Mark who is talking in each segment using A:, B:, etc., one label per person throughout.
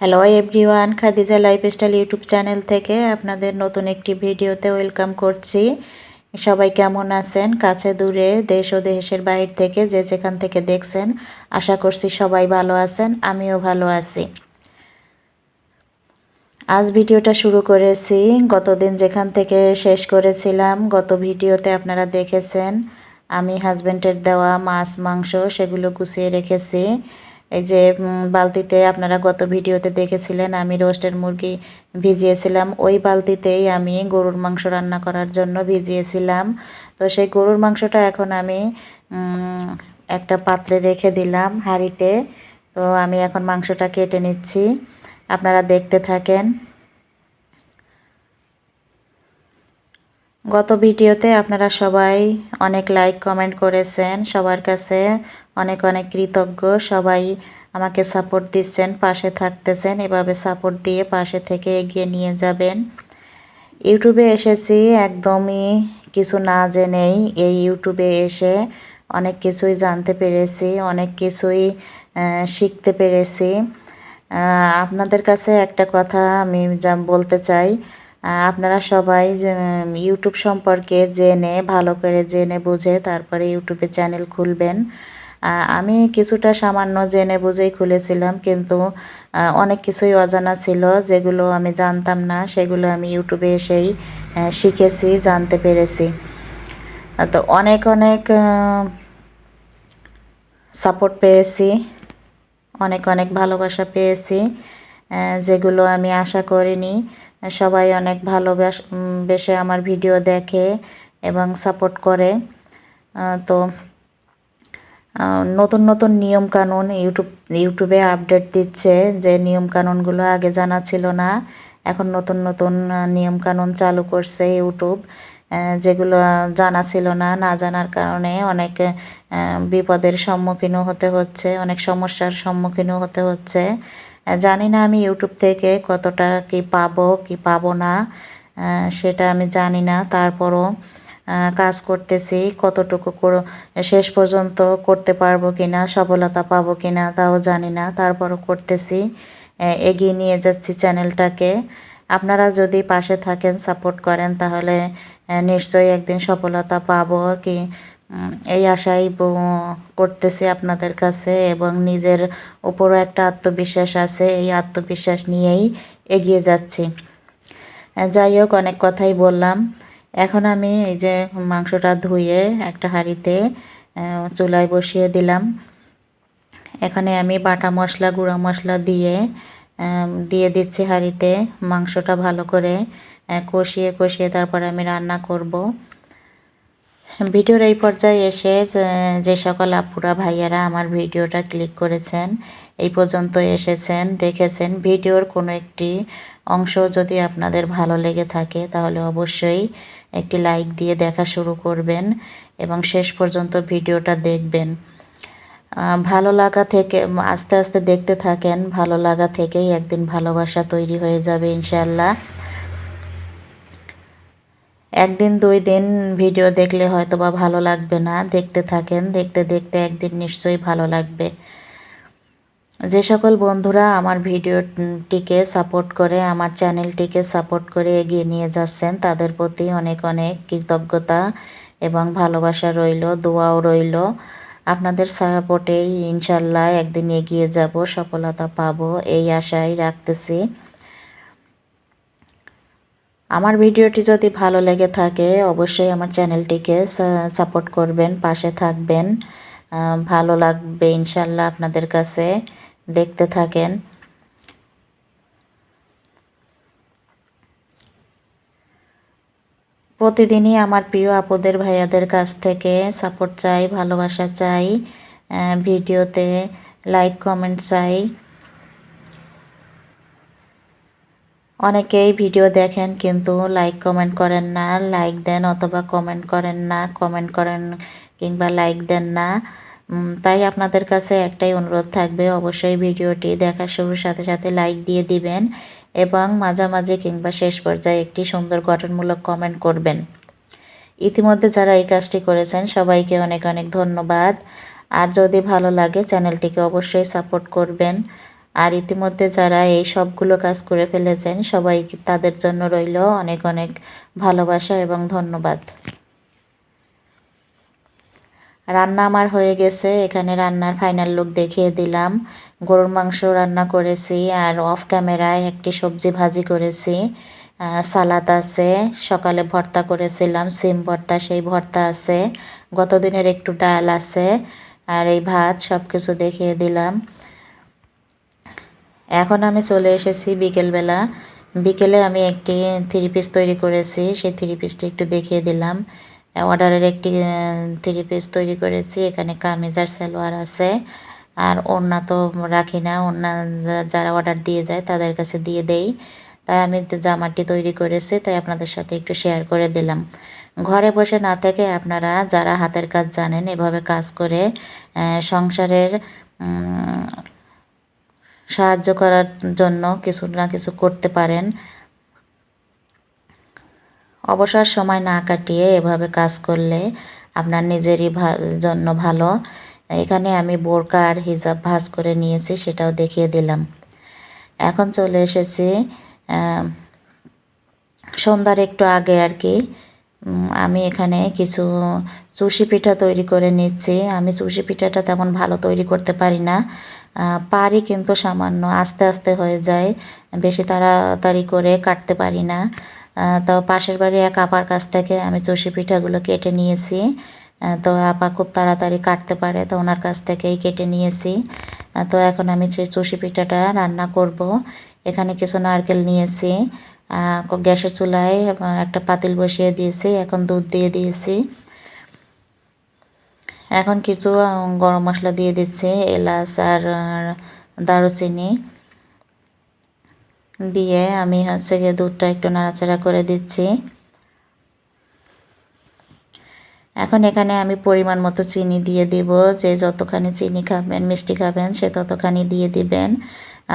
A: Hello everyone Khadija lifestyle YouTube channel থেকে আপনাদের নতুন একটি ভিডিওতে ওয়েলকাম করছি। সবাই কেমন আছেন? কাছে দূরে, দেশ ও দেশের বাইর থেকে যে যেখান থেকে দেখছেন, আশা করছি সবাই ভালো আছেন, আমিও ভালো আছি। আজ ভিডিওটা শুরু করেছি, গতদিন যেখান থেকে শেষ করেছিলাম, গত ভিডিওতে আপনারা দেখেছেন, আমি হাজব্যান্ডের দেওয়া মাছ, মাংস সেগুলো গুছিয়ে রেখেছি। এই যে বালতিতে আপনারা গত ভিডিওতে দেখেছিলেন, আমি রোস্টের মুরগি ভিজিয়েছিলাম। ওই বালতিতেই আমি গরুর মাংস রান্না করার জন্য ভিজিয়েছিলাম। তো সেই গরুর মাংসটা এখন আমি একটা পাত্রে রেখে দিলাম হাঁড়িতে। তো আমি এখন মাংসটা কেটে নিচ্ছি। আপনারা দেখতে থাকেন। গত ভিডিওতে আপনারা সবাই অনেক লাইক কমেন্ট করেছেন, সবার কাছে অনেক অনেক কৃতজ্ঞ। সবাই আমাকে সাপোর্ট দিচ্ছেন, পাশে থাকতেছেন, এভাবে সাপোর্ট দিয়ে পাশে থেকে এগিয়ে নিয়ে যাবেন। ইউটিউবে এসেছি, একদমই কিছু না জেনেই এই ইউটিউবে এসে অনেক কিছুই জানতে পেরেছি, অনেক কিছুই শিখতে পেরেছি। আপনাদের কাছে একটা কথা আমি যা বলতে চাই আপনারা সবাই ইউটিউব সম্পর্কে জেনে, ভালো করে জেনে বুঝে তারপরে ইউটিউবে চ্যানেল খুলবেন। আমি কিছুটা সামান্য জেনে বুঝেই খুলেছিলাম, কিন্তু অনেক কিছুই অজানা ছিল যেগুলো আমি জানতাম না, সেগুলো আমি ইউটিউবে এসেই শিখেছি, জানতে পেরেছি। তো অনেক অনেক সাপোর্ট পেয়েছি, অনেক অনেক ভালোবাসা পেয়েছি যেগুলো আমি আশা করিনি। সবাই অনেক ভালোবাস বেশে আমার ভিডিও দেখে এবং সাপোর্ট করে। তো নতুন নতুন নিয়ম কানুন ইউটিউব, ইউটিউবে আপডেট দিচ্ছে যে নিয়ম কানুনগুলো আগে জানা ছিল না। এখন নতুন নতুন নিয়ম কানুন চালু করছে ইউটিউব যেগুলো জানা ছিল না না জানার কারণে অনেক বিপদের সম্মুখীনও হতে হচ্ছে, অনেক সমস্যার সম্মুখীনও হতে হচ্ছে। জানি না আমি ইউটিউব থেকে কতটা কি পাবো কি পাবো না সেটা আমি জানি না। তারপরও কাজ করতেছি, কতটুকু শেষ পর্যন্ত করতে পারব কি না সফলতা পাবো কি না তাও জানি না। তারপরও করতেছি এগিয়ে নিয়ে যাচ্ছি চ্যানেলটাকে। আপনারা যদি পাশে থাকেন, সাপোর্ট করেন, তাহলে নিশ্চয়ই একদিন সফলতা পাবো, কি এই আশাই করতেছি আপনাদের কাছে এবং নিজের উপরও একটা আত্মবিশ্বাস আছে, এই আত্মবিশ্বাস নিয়েই এগিয়ে যাচ্ছি। যাই হোক, অনেক কথাই বললাম। এখন আমি এই যে মাংসটা ধুয়ে একটা হাঁড়িতে চুলায় বসিয়ে দিলাম। এখানে আমি বাটা মশলা, গুঁড়া মশলা দিয়ে দিয়ে দিচ্ছি হাঁড়িতে মাংসটা ভালো করে কষিয়ে কষিয়ে তারপরে আমি রান্না করব। ভিডিওর এই পর্যায়ে এসে যে সকল আপুরা, ভাইয়ারা আমার ভিডিওটা ক্লিক করেছেন, এই পর্যন্ত এসেছেন, দেখেছেন, ভিডিওর কোনো একটি অংশ যদি আপনাদের ভালো লেগে থাকে, তাহলে অবশ্যই একটি লাইক দিয়ে দেখা শুরু করবেন এবং শেষ পর্যন্ত ভিডিওটা দেখবেন। ভালো লাগা থেকে, আস্তে আস্তে দেখতে থাকেন, ভালো লাগা থেকেই একদিন ভালোবাসা তৈরি হয়ে যাবে ইনশাল্লাহ একদিন, দুই দিন ভিডিও দেখলে হয়তো বা ভালো লাগবে না। দেখতে থাকেন, দেখতে দেখতে একদিন নিশ্চয়ই ভালো লাগবে। যে সকল বন্ধুরা আমার ভিডিওটিকে সাপোর্ট করে, আমার চ্যানেলটিকে সাপোর্ট করে এগিয়ে নিয়ে যাচ্ছেন, তাদের প্রতি অনেক অনেক কৃতজ্ঞতা এবং ভালোবাসা রইল, দোয়াও রইল। আপনাদের সাপোর্টেই ইনশাল্লাহ একদিন এগিয়ে যাব, সফলতা পাবো, এই আশাই রাখতেছি। আমার ভিডিওটি যদি ভালো লেগে থাকে, অবশ্যই আমার চ্যানেলটিকে সাপোর্ট করবেন, পাশে থাকবেন। ভালো লাগবে ইনশাল্লাহ আপনাদের কাছে দেখতে থাকেন। প্রতিদিনই আমার প্রিয় আপদের ভাইয়াদের কাছ থেকে সাপোর্ট চাই, ভালোবাসা চাই ভিডিওতে লাইক, কমেন্ট চাই। অনেকেই ভিডিও দেখেন কিন্তু লাইক কমেন্ট করেন না লাইক দেন অথবা কমেন্ট করেন না কমেন্ট করেন কিংবা লাইক দেন না। তাই আপনাদের কাছে একটাই অনুরোধ থাকবে, অবশ্যই ভিডিওটি দেখার শুরুর সাথে সাথে লাইক দিয়ে দিবেন এবং মাঝামাঝি কিংবা শেষ পর্যায়ে একটি সুন্দর গঠনমূলক কমেন্ট করবেন। ইতিমধ্যে যারা এই কাজটি করেছেন, সবাইকে অনেক অনেক ধন্যবাদ। আর যদি ভালো লাগে, চ্যানেলটিকে অবশ্যই সাপোর্ট করবেন। আর ইতিমধ্যে যারা এই সবগুলো কাজ করে ফেলেছেন, সবাই তাদের জন্য রইল অনেক অনেক ভালোবাসা এবং ধন্যবাদ। রান্না আমার হয়ে গেছে, এখানে রান্নার ফাইনাল লুক দেখিয়ে দিলাম। গরুর মাংস রান্না করেছি আর অফ ক্যামেরায় একটি সবজি ভাজি করেছি। সালাদ আছে, সকালে ভর্তা করেছিলাম, সিম ভর্তা, সেই ভর্তা আছে। গতদিনের একটু ডাল আছে, আর এই ভাত সব কিছু দেখিয়ে দিলাম। এখন আমি চলে এসেছি বিকেলবেলা। বিকেলে আমি একটি থ্রি পিস তৈরি করেছি, সেই থ্রি পিসটি একটু দেখিয়ে দিলাম। অর্ডারের একটি থ্রি পিস তৈরি করেছি, এখানে কামিজ আর সালোয়ার আছে। আর ওড়না তো রাখি না, ওড়না যারা অর্ডার দিয়ে যায় তাদের কাছে দিয়ে দেই। তাই আমি জামাটি তৈরি করেছি, তাই আপনাদের সাথে একটু শেয়ার করে দিলাম। ঘরে বসে না থেকে আপনারা যারা হাতের কাজ জানেন, এভাবে কাজ করে সংসারের সাহায্য করার জন্য কিছু না কিছু করতে পারেন। অবসর সময় না কাটিয়ে এভাবে কাজ করলে আপনার নিজেরই জন্য ভালো। এখানে আমি বোরকা আর হিজাব ভাজ করে নিয়েছি, সেটাও দেখিয়ে দিলাম। এখন চলে এসেছি সন্ধ্যার একটু আগে আর কি। আমি এখানে কিছু চুষি পিঠা তৈরি করে নিচ্ছি। আমি চুষি পিঠাটা তেমন ভালো তৈরি করতে পারি না। পারি কিন্তু সামান্য আস্তে আস্তে হয়ে যায়, বেশি তাড়াতাড়ি করে কাটতে পারি না। তো পাশের বাড়ি এক আপার কাছ থেকে আমি চষি পিঠাগুলো কেটে নিয়েছি। তো আপা খুব তাড়াতাড়ি কাটতে পারে, তো ওনার কাছ থেকেই কেটে নিয়েছি। তো এখন আমি সেই চষি পিঠাটা রান্না করব। এখানে কিছু নারকেল নিয়েছি গ্যাসের চুলায় একটা পাতিল বসিয়ে দিয়েছি, এখন দুধ দিয়ে দিয়েছি। এখন কিছু গরম মশলা দিয়ে দিচ্ছি, এলাচ আর দারুচিনি দিয়ে আমি হচ্ছে গিয়ে দুধটা একটু নাড়াচাড়া করে দিচ্ছি। এখন এখানে আমি পরিমাণ মতো চিনি দিয়ে দিব, যে যতখানি চিনি খাবেন, মিষ্টি খাবেন, সে ততখানি দিয়ে দিবেন।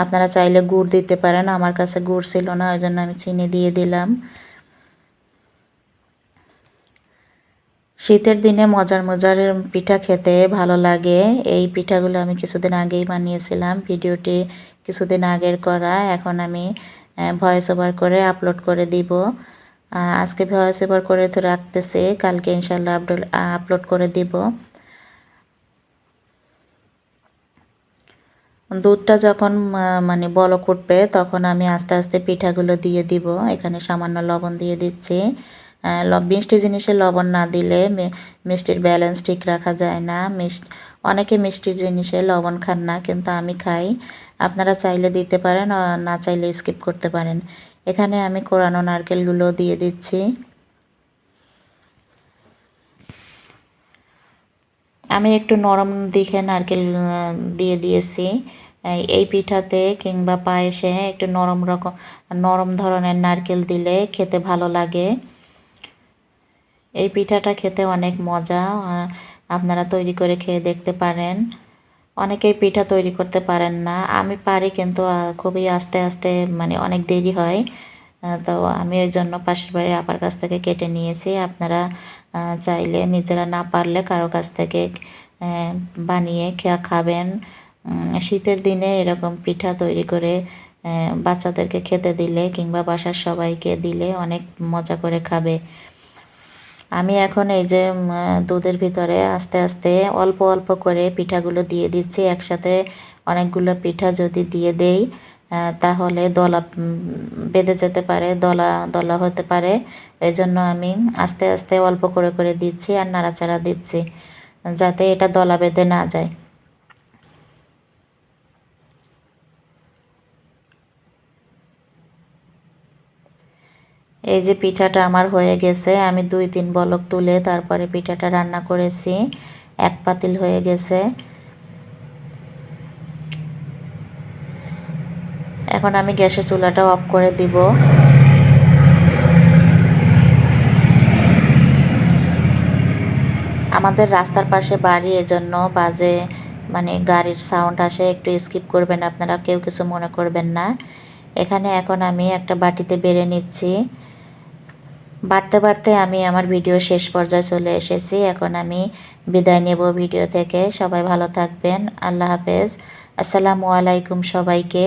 A: আপনারা চাইলে গুড় দিতে পারেন, আমার কাছে গুড় ছিল না, ওই জন্য আমি চিনি দিয়ে দিলাম। শীতের দিনে মজার মজার পিঠা খেতে ভালো লাগে। এই পিঠাগুলো আমি কিছুদিন আগেই বানিয়েছিলাম। ভিডিওটি কিছুদিন আগের করা। এখন আমি ভয়েস ওভার করে আপলোড করে দিব। আজকে ভয়েস ওভার করে তো রাখতেছে। কালকে ইনশাল্লাহ আপলোড করে দিব। দুধটা যখন মানে বলক উঠবে তখন আমি আস্তে আস্তে পিঠাগুলো দিয়ে দিব। এখানে সামান্য লবণ দিয়ে দিচ্ছি। মিষ্টি জিনিসে লবণ না দিলে মিষ্টির ব্যালেন্স ঠিক রাখা যায় না। মিষ্টি অনেকে মিষ্টির জিনিসে লবণ খান না, কিন্তু আমি খাই। আপনারা চাইলে দিতে পারেন না চাইলে স্কিপ করতে পারেন। এখানে আমি কোরানো নারকেলগুলো দিয়ে দিচ্ছি। আমি একটু নরম দিকে নারকেল দিয়ে দিয়েছি। এই পিঠাতে কিংবা পায়েসে একটু নরম রকম নরম ধরনের নারকেল দিলে খেতে ভালো লাগে। এই পিঠাটা খেতে অনেক মজা আপনারা তৈরি করে খেয়ে দেখতে পারেন। অনেকেই পিঠা তৈরি করতে পারেন না। আমি পারি কিন্তু খুবই আস্তে আস্তে মানে অনেক দেরি হয়। তো আমি ওই জন্য পাশের বাড়ির আপার কাছ থেকে কেটে নিয়েছি। আপনারা চাইলে নিজেরা না পারলে কারও কাছ থেকে বানিয়ে খেয়া খাবেন। শীতের দিনে এরকম পিঠা তৈরি করে বাচ্চাদেরকে খেতে দিলে কিংবা বাসার সবাইকে দিলে অনেক মজা করে খাবে। আমি এখন এই যে দুধের ভিতরে আস্তে আস্তে অল্প অল্প করে পিঠাগুলো দিয়ে দিচ্ছি। একসাথে অনেকগুলো পিঠা যদি দিয়ে দেই তাহলে দলা বেঁধে যেতে পারে, দলা দলা হতে পারে। এই জন্য আমি আস্তে আস্তে অল্প করে করে দিচ্ছি আর নাড়াচাড়া দিচ্ছি, যাতে এটা দলা বেঁধে না যায়। এই যে পিঠাটা আমার হয়ে গেছে, আমি দুই তিন বলক তুলে তারপরে পিঠাটা রান্না করেছি, এক পাতিল হয়ে গেছে। এখন আমি গ্যাসের চুলাটা অফ করে দিব। আমাদের রাস্তার পাশে বাড়ি, এজন্য বাজে মানে গাড়ির সাউন্ড আসে, একটু স্কিপ করবেন, আপনারা কেউ কিছু মনে করবেন না। এখানে এখন আমি একটা বাটিতে বেড়ে নিচ্ছি। বাড়তে বাড়তে আমি আমার ভিডিও শেষ পর্যায়ে চলে এসেছি। এখন আমি বিদায় নেব ভিডিও থেকে। সবাই ভালো থাকবেন। আল্লাহ হাফেজ। আসসালামু আলাইকুম সবাইকে।